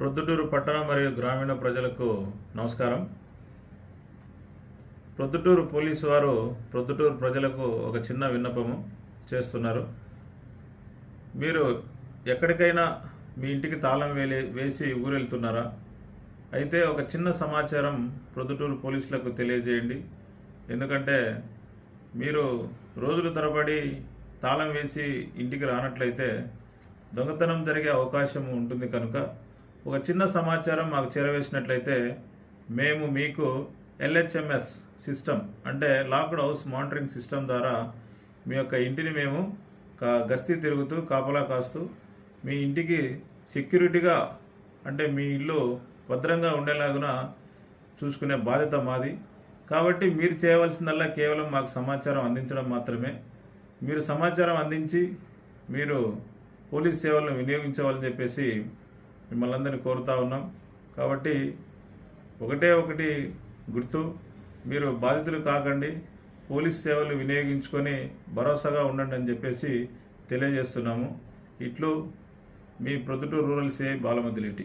ప్రొద్దుటూరు పట్టణ మరియు గ్రామీణ ప్రజలకు నమస్కారం. ప్రొద్దుటూరు పోలీసు వారు ప్రొద్దుటూరు ప్రజలకు ఒక చిన్న విన్నపము చేస్తున్నారు. మీరు ఎక్కడికైనా మీ ఇంటికి తాళం వేలే వేసి ఊరెళ్తున్నారా? అయితే ఒక చిన్న సమాచారం ప్రొద్దుటూరు పోలీసులకు తెలియజేయండి. ఎందుకంటే మీరు రోజుల తరబడి తాళం వేసి ఇంటికి రానట్లయితే దొంగతనం జరిగే అవకాశం ఉంటుంది కనుక ఒక చిన్న సమాచారం మాకు చేరవేసినట్లయితే మేము మీకు ఎల్హెచ్ఎంఎస్ సిస్టమ్ అంటే లాక్డ్ హౌస్ మానిటరింగ్ సిస్టమ్ ద్వారా మీ యొక్క ఇంటిని మేము కా- గస్తీ తిరుగుతూ కాపలా కాస్తూ మీ ఇంటికి సెక్యూరిటీగా అంటే మీ ఇల్లు భద్రంగా ఉండేలాగున చూసుకునే బాధ్యత మాది. కాబట్టి మీరు చేయవలసిందల్లా కేవలం మాకు సమాచారం అందించడం మాత్రమే. మీరు సమాచారం అందించి మీరు పోలీస్ సేవలను వినియోగించవాలని చెప్పేసి మిమ్మల్ని అందరినీ కోరుతా ఉన్నాం. కాబట్టి ఒకటే ఒకటి గుర్తు మీరు బాధితులు కాకండి పోలీస్ సేవలు వినియోగించుకొని భరోసాగా ఉండండి అని చెప్పేసి తెలియజేస్తున్నాము. ఇట్లు మీ ప్రొద్దుటూరు రూరల్ సే బాలమద్దిలేటి